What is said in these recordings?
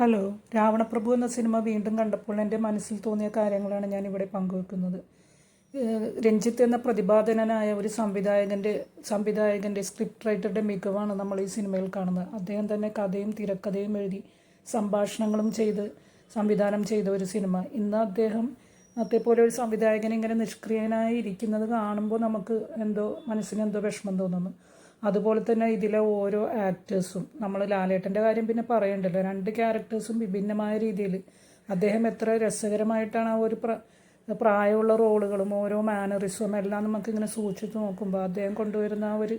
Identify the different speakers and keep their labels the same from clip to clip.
Speaker 1: Hello Ravanaprabhu എന്ന cinema വീണ്ടും കണ്ടപ്പോൾ എന്റെ മനസ്സിൽ തോന്നിയ കാര്യങ്ങളാണ് ഞാൻ ഇവിടെ പങ്കുവെക്കുന്നത് രഞ്ജിത്ത് എന്ന പ്രതിപാദനനായ ഒരു സംവിധായകന്റെ സംവിധായകന്റെ സ്ക്രിപ്റ്റ് റൈറ്ററുടെ മികവാണ് നമ്മൾ ഈ സിനിമയിൽ കാണുന്നത്. അദ്ദേഹം തന്നെ കഥയും തിരക്കഥയും എഴുതി സംഭാഷണങ്ങളും ചെയ്ത് സംവിധാനം ചെയ്ത ഒരു സിനിമ. ഇന്ന് അദ്ദേഹം അതേപോലെ ഒരു സംവിധായകൻ ഇങ്ങനെ നിഷ്ക്രിയനായി ഇരിക്കുന്നത് കാണുമ്പോൾ നമുക്ക് എന്തോ മനസ്സിന് എന്തോ വിഷമം തോന്നുന്നു. അതുപോലെ തന്നെ ഇതിലെ ഓരോ ആക്ടേഴ്സും നമ്മൾ ലാലേട്ടന്റെ കാര്യം പിന്നെ പറയണ്ടല്ലോ. രണ്ട് ക്യാരക്ടേഴ്സും വിഭിന്നമായ രീതിയിൽ അദ്ദേഹം എത്ര രസകരമായിട്ടാണ് ആ ഒരു പ്ര പ്രായമുള്ള റോളുകളും ഓരോ മാനറിസും എല്ലാം നമുക്കിങ്ങനെ സൂക്ഷിച്ച് നോക്കുമ്പോൾ അദ്ദേഹം കൊണ്ടുവരുന്ന ആ ഒരു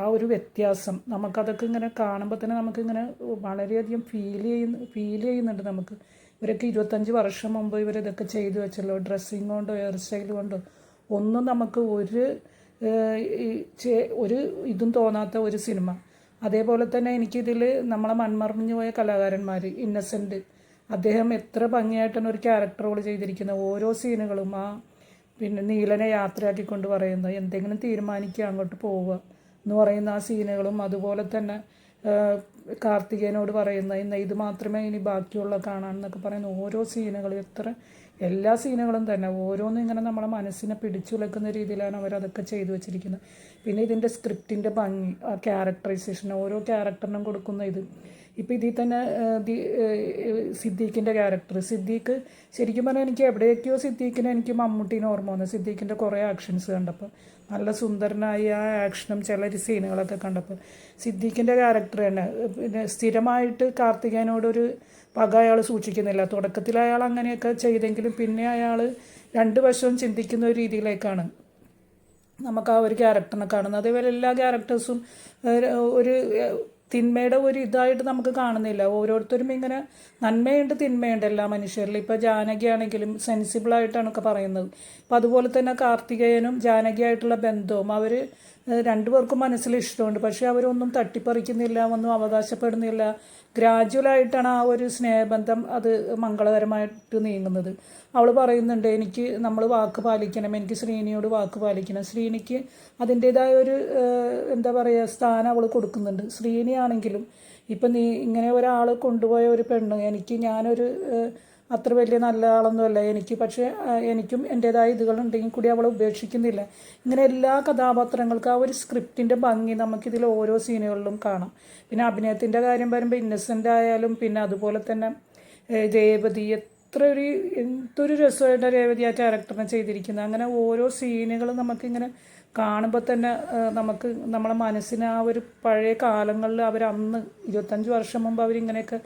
Speaker 1: ആ ഒരു വ്യത്യാസം നമുക്കതൊക്കെ ഇങ്ങനെ കാണുമ്പോൾ തന്നെ നമുക്കിങ്ങനെ വളരെയധികം ഫീൽ ചെയ്യുന്ന ഫീൽ ചെയ്യുന്നുണ്ട് നമുക്ക്. ഇവരൊക്കെ ഇരുപത്തഞ്ച് വർഷം മുമ്പ് ഇവരിതൊക്കെ ചെയ്തു വെച്ചല്ലോ. ഡ്രസ്സിങ് കൊണ്ടോ ഹെയർ സ്റ്റൈൽ കൊണ്ടോ ഒന്നും നമുക്ക് ഒരു ഒരു ഇതും തോന്നാത്ത ഒരു സിനിമ. അതേപോലെ തന്നെ എനിക്കിതിൽ നമ്മളെ മൺമറിഞ്ഞു പോയ കലാകാരന്മാർ ഇന്നസെന്റ് അദ്ദേഹം എത്ര ഭംഗിയായിട്ടാണ് ഒരു ക്യാരക്ടർ റോൾ ചെയ്തിരിക്കുന്നത് ഓരോ സീനുകളും ആ പിന്നെ നീലനെ യാത്രയാക്കിക്കൊണ്ട് പറയുന്നത് എന്തെങ്കിലും തീരുമാനിക്കുക അങ്ങോട്ട് പോവുക എന്ന് പറയുന്ന ആ സീനുകളും അതുപോലെ തന്നെ കാർത്തികേനോട് പറയുന്ന ഇന്ന് ഇത് മാത്രമേ ഇനി ബാക്കിയുള്ള കാണാൻ എന്നൊക്കെ പറയുന്ന ഓരോ സീനുകളും എത്ര എല്ലാ സീനുകളും തന്നെ ഓരോന്നും ഇങ്ങനെ നമ്മളെ മനസ്സിനെ പിടിച്ചുലക്കുന്ന രീതിയിലാണ് അവരതൊക്കെ ചെയ്തു വെച്ചിരിക്കുന്നത്. പിന്നെ ഇതിന്റെ സ്ക്രിപ്റ്റിന്റെ ഭംഗി ആ ക്യാരക്ടറൈസേഷൻ ഓരോ ക്യാരക്ടറിനും കൊടുക്കുന്ന ഇത്. ഇപ്പോൾ ഇതിൽ തന്നെ സിദ്ദീഖിന്റെ ക്യാരക്ടർ. സിദ്ദീഖ് ശരിക്കും പറഞ്ഞാൽ എനിക്ക് എവിടെയൊക്കെയോ സിദ്ദീഖിനെ എനിക്ക് മമ്മൂട്ടീനെ ഓർമ്മ വന്നു. സിദ്ദീഖിന്റെ കുറേ ആക്ഷൻസ് കണ്ടപ്പോൾ. നല്ല സുന്ദരനായി ആ ആക്ഷനും ചില സീനുകളൊക്കെ കണ്ടപ്പോൾ സിദ്ദീഖിന്റെ ക്യാരക്ടർ തന്നെ. പിന്നെ സ്ഥിരമായിട്ട് കാർത്തികേയനോടൊരു പക അയാൾ സൂക്ഷിക്കുന്നില്ല. തുടക്കത്തിൽ അയാൾ അങ്ങനെയൊക്കെ ചെയ്തെങ്കിലും പിന്നെ അയാൾ രണ്ട് വശവും ചിന്തിക്കുന്ന ഒരു രീതിയിലേക്കാണ് നമുക്ക് ആ ഒരു ക്യാരക്ടറിനെ കാണുന്നത്. അതേപോലെ എല്ലാ ക്യാരക്ടേഴ്സും ഒരു തിന്മയുടെ ഒരു ഇതായിട്ട് നമുക്ക് കാണുന്നില്ല. ഓരോരുത്തരും ഇങ്ങനെ നന്മയുണ്ട് തിന്മയുണ്ട് എല്ലാ മനുഷ്യരിലും. ഇപ്പോൾ ജാനകി ആണെങ്കിലും സെൻസിബിളായിട്ടാണ് ഒക്കെ പറയുന്നത്. അപ്പം അതുപോലെ തന്നെ കാർത്തികേയനും ജാനകിയായിട്ടുള്ള ബന്ധവും അവർ രണ്ടുപേർക്കും മനസ്സിൽ ഇഷ്ടമുണ്ട്. പക്ഷേ അവരൊന്നും തട്ടിപ്പറിക്കുന്നില്ല ഒന്നും അവകാശപ്പെടുന്നില്ല. ഗ്രാജുവലായിട്ടാണ് ആ ഒരു സ്നേഹബന്ധം അത് മംഗളകരമായിട്ട് നീങ്ങുന്നത്. അവൾ പറയുന്നുണ്ട് എനിക്ക് നമ്മൾ വാക്ക് പാലിക്കണം. എനിക്ക് ശ്രീനിയോട് വാക്ക് പാലിക്കണം. ശ്രീനിക്ക് അതിന്റേതായ ഒരു എന്താ പറയുക സ്ഥാനം അവൾ കൊടുക്കുന്നുണ്ട്. ശ്രീനിയാണെങ്കിലും ഇപ്പം നീ ഇങ്ങനെ ഒരാൾ കൊണ്ടുപോയ ഒരു പെണ്ണ് എനിക്ക് ഞാനൊരു അത്ര വലിയ നല്ല ആളൊന്നുമല്ല എനിക്ക് പക്ഷേ എനിക്കും എന്റേതായ ഇതുകളുണ്ടെങ്കിൽ കൂടി അവളെ ഉപേക്ഷിക്കുന്നില്ല. ഇങ്ങനെ എല്ലാ കഥാപാത്രങ്ങൾക്കും ആ ഒരു സ്ക്രിപ്റ്റിന്റെ ഭംഗി നമുക്കിതിൽ ഓരോ സീനുകളിലും കാണാം. പിന്നെ അഭിനയത്തിന്റെ കാര്യം വരുമ്പോൾ ഇന്നസെന്റ് ആയാലും പിന്നെ അതുപോലെ തന്നെ രേവതി എത്ര ഒരു എന്തൊരു രസമായിട്ട് രേവതി ആ ക്യാരക്ടറിനെ ചെയ്തിരിക്കുന്നത്. അങ്ങനെ ഓരോ സീനുകളും നമുക്കിങ്ങനെ കാണുമ്പോൾ തന്നെ നമുക്ക് നമ്മളെ മനസ്സിന് ആ ഒരു പഴയ കാലങ്ങളിൽ അവർ അന്ന് ഇരുപത്തഞ്ച് വർഷം മുമ്പ് അവരിങ്ങനെയൊക്കെ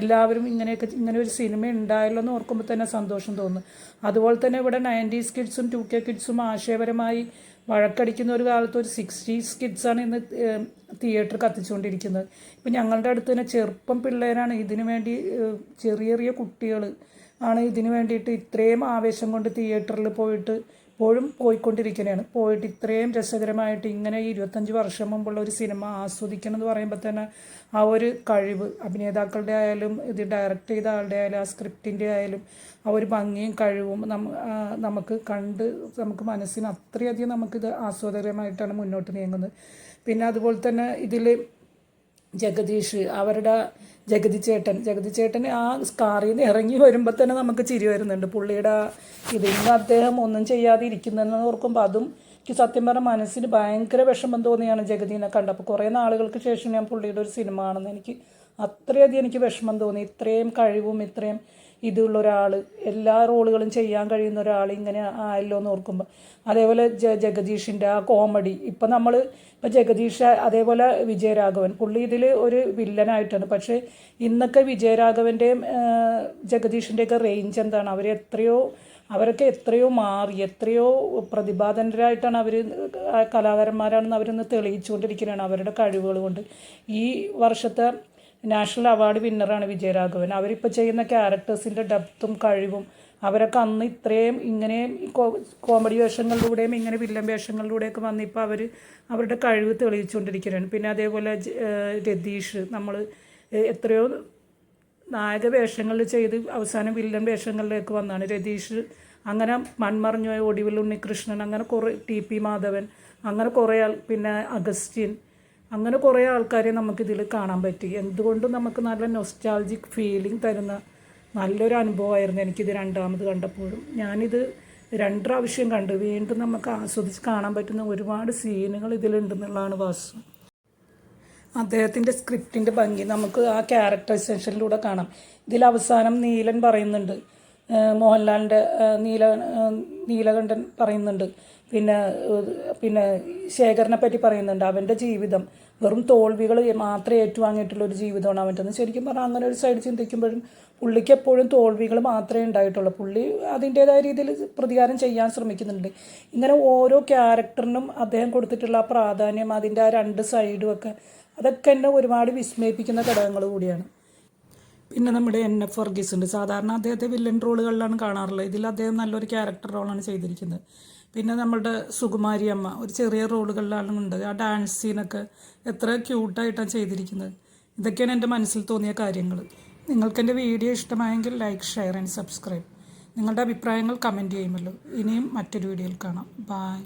Speaker 1: എല്ലാവരും ഇങ്ങനെയൊക്കെ ഇങ്ങനെ ഒരു സിനിമ ഉണ്ടായല്ലോ എന്ന് ഓർക്കുമ്പോൾ തന്നെ സന്തോഷം തോന്നും. അതുപോലെ തന്നെ ഇവിടെ നയന്റീസ് കിഡ്സും ടു കെ കിഡ്സും ആശയപരമായി വഴക്കടിക്കുന്ന ഒരു കാലത്ത് ഒരു സിക്സ്റ്റീസ് കിഡ്സാണ് ഇന്ന് തിയേറ്റർ കത്തിച്ചുകൊണ്ടിരിക്കുന്നത്. ഇപ്പം ഞങ്ങളുടെ അടുത്ത് തന്നെ ചെറുപ്പം പിള്ളേരാണ് ഇതിനു വേണ്ടി ചെറിയ ചെറിയ കുട്ടികൾ ആണ് ഇതിനു വേണ്ടിയിട്ട് ഇത്രയും ആവേശം കൊണ്ട് തിയേറ്ററിൽ പോയിട്ട് ഇപ്പോഴും പോയിക്കൊണ്ടിരിക്കുന്നതാണ് പോയിട്ട് ഇത്രയും രസകരമായിട്ട് ഇങ്ങനെ ഇരുപത്തഞ്ച് വർഷം മുമ്പുള്ള ഒരു സിനിമ ആസ്വദിക്കണം എന്ന് പറയുമ്പോൾ തന്നെ ആ ഒരു കഴിവ് അഭിനേതാക്കളുടെ ആയാലും ഇത് ഡയറക്റ്റ് ചെയ്ത ആളുടെ ആയാലും ആ സ്ക്രിപ്റ്റിന്റെ ആയാലും ആ ഒരു ഭംഗിയും കഴിവും നമുക്ക് കണ്ട് നമുക്ക് മനസ്സിന് അത്രയധികം നമുക്കിത് ആസ്വാദകരമായിട്ടാണ് മുന്നോട്ട് നീങ്ങുന്നത്. പിന്നെ അതുപോലെ തന്നെ ഇതിൽ ജഗദീഷ് അവരുടെ ജഗതി ചേട്ടൻ ജഗതി ചേട്ടൻ ആ കാറിൽ നിന്ന് ഇറങ്ങി വരുമ്പോൾ തന്നെ നമുക്ക് ചിരി വരുന്നുണ്ട്. പുള്ളിയുടെ ഇതിന് അദ്ദേഹം ഒന്നും ചെയ്യാതെ ഇരിക്കുന്നതെന്ന് ഓർക്കുമ്പോൾ അതും എനിക്ക് സത്യം പറഞ്ഞാൽ മനസ്സിന് ഭയങ്കര വിഷമം തോന്നിയാണ് ജഗതിനെ കണ്ടപ്പോൾ കുറേ നാളുകൾക്ക് ശേഷം ഞാൻ പുള്ളിയുടെ ഒരു സിനിമ കാണുന്നത്. എനിക്ക് അത്രയധികം എനിക്ക് വിഷമം തോന്നി. ഇത്രയും കഴിവും ഇത്രയും ഇതുള്ള ഒരാൾ എല്ലാ റോളുകളും ചെയ്യാൻ കഴിയുന്ന ഒരാൾ ഇങ്ങനെ ആയല്ലോ എന്ന് ഓർക്കുമ്പോൾ അതേപോലെ ജ ജഗദീഷിന്റെ ആ കോമഡി ഇപ്പം നമ്മൾ ഇപ്പം ജഗദീഷ് അതേപോലെ വിജയരാഘവൻ. പുള്ളി ഇതിൽ ഒരു വില്ലനായിട്ടാണ് പക്ഷേ ഇന്നൊക്കെ വിജയരാഘവന്റെയും ജഗദീഷിന്റെയൊക്കെ റേഞ്ച് എന്താണ്? അവർ എത്രയോ അവരൊക്കെ എത്രയോ മാറി എത്രയോ പ്രതിഭാധനരായിട്ടാണ് അവർ കലാകാരന്മാരാണെന്ന് അവരൊന്ന് തെളിയിച്ചുകൊണ്ടിരിക്കുകയാണ് അവരുടെ കഴിവുകൾ കൊണ്ട്. ഈ വർഷത്തെ നാഷണൽ അവാർഡ് വിന്നറാണ് വിജയരാഘവൻ. അവരിപ്പോൾ ചെയ്യുന്ന ക്യാരക്ടേഴ്സിന്റെ ഡെപ്തും കഴിവും അവരൊക്കെ അന്ന് ഇത്രയും ഇങ്ങനെ കോമഡി വേഷങ്ങളിലൂടെയും ഇങ്ങനെ വില്ലൻ വേഷങ്ങളിലൂടെയൊക്കെ വന്നിപ്പോൾ അവർ അവരുടെ കഴിവ് തെളിയിച്ചുകൊണ്ടിരിക്കുകയാണ്. പിന്നെ അതേപോലെ രതീഷ് നമ്മൾ എത്രയോ നായക വേഷങ്ങളിൽ ചെയ്ത് അവസാനം വില്ലൻ വേഷങ്ങളിലേക്ക് വന്നാണ്. രതീഷ് അങ്ങനെ മൺമറഞ്ഞു പോയ ഒടിവിൽ ഉണ്ണികൃഷ്ണൻ അങ്ങനെ കുറേ ടി പി മാധവൻ അങ്ങനെ കുറേ ആൾ പിന്നെ അഗസ്റ്റിൻ അങ്ങനെ കുറേ ആൾക്കാരെ നമുക്കിതിൽ കാണാൻ പറ്റി. എന്തുകൊണ്ടും നമുക്ക് നല്ല നൊസ്റ്റാൾജിക് ഫീലിംഗ് തരുന്ന നല്ലൊരു അനുഭവമായിരുന്നു എനിക്കിത് രണ്ടാമത് കണ്ടപ്പോഴും. ഞാനിത് രണ്ട് പ്രാവശ്യം കണ്ടു. വീണ്ടും നമുക്ക് ആസ്വദിച്ച് കാണാൻ പറ്റുന്ന ഒരുപാട് സീനുകൾ ഇതിലുണ്ടെന്നുള്ളതാണ് വാസ്തു അദ്ദേഹത്തിന്റെ സ്ക്രിപ്റ്റിന്റെ ഭംഗി നമുക്ക് ആ ക്യാരക്ടറൈസേഷനിലൂടെ കാണാം. ഇതിൽ അവസാനം നീലൻ പറയുന്നുണ്ട് മോഹൻലാലിന്റെ നീല നീലകണ്ഠൻ പറയുന്നുണ്ട്. പിന്നെ പിന്നെ ശേഖരനെ പറ്റി പറയുന്നുണ്ട്. അവന്റെ ജീവിതം വെറും തോൽവികൾ മാത്രമേ ഏറ്റുവാങ്ങിയിട്ടുള്ള ഒരു ജീവിതമാണ് അവന്റെന്ന് ശരിക്കും പറഞ്ഞാൽ അങ്ങനെ ഒരു സൈഡ് ചിന്തിക്കുമ്പോഴും പുള്ളിക്ക് എപ്പോഴും തോൽവികൾ മാത്രമേ ഉണ്ടായിട്ടുള്ളൂ. പുള്ളി അതിന്റേതായ രീതിയിൽ പ്രതികാരം ചെയ്യാൻ ശ്രമിക്കുന്നുണ്ട്. ഇങ്ങനെ ഓരോ ക്യാരക്ടറിനും അദ്ദേഹം കൊടുത്തിട്ടുള്ള ആ പ്രാധാന്യം അതിന്റെ ആ രണ്ട് സൈഡും ഒക്കെ അതൊക്കെ എന്നെ ഒരുപാട് വിസ്മയിപ്പിക്കുന്ന ഘടകങ്ങൾ കൂടിയാണ്. പിന്നെ നമ്മുടെ എൻ എഫ് വർഗീസ് ഉണ്ട്. സാധാരണ അദ്ദേഹത്തെ വില്ലൻ റോളുകളിലാണ് കാണാറുള്ളത്. ഇതിൽ അദ്ദേഹം നല്ലൊരു ക്യാരക്ടർ റോളാണ് ചെയ്തിരിക്കുന്നത്. പിന്നെ നമ്മളുടെ സുകുമാരി അമ്മ ഒരു ചെറിയ റോളുകളിലാണ് ഉണ്ട്. ആ ഡാൻസ് സീനൊക്കെ എത്ര ക്യൂട്ടായിട്ടാണ് ചെയ്തിരിക്കുന്നത്. ഇതൊക്കെയാണ് എന്റെ മനസ്സിൽ തോന്നിയ കാര്യങ്ങൾ. നിങ്ങൾക്ക് എന്റെ വീഡിയോ ഇഷ്ടമായെങ്കിൽ ലൈക്ക് ഷെയർ ആൻഡ് സബ്സ്ക്രൈബ് നിങ്ങളുടെ അഭിപ്രായങ്ങൾ കമന്റ് ചെയ്യുമല്ലോ. ഇനിയും മറ്റൊരു വീഡിയോയിൽ കാണാം. ബായ്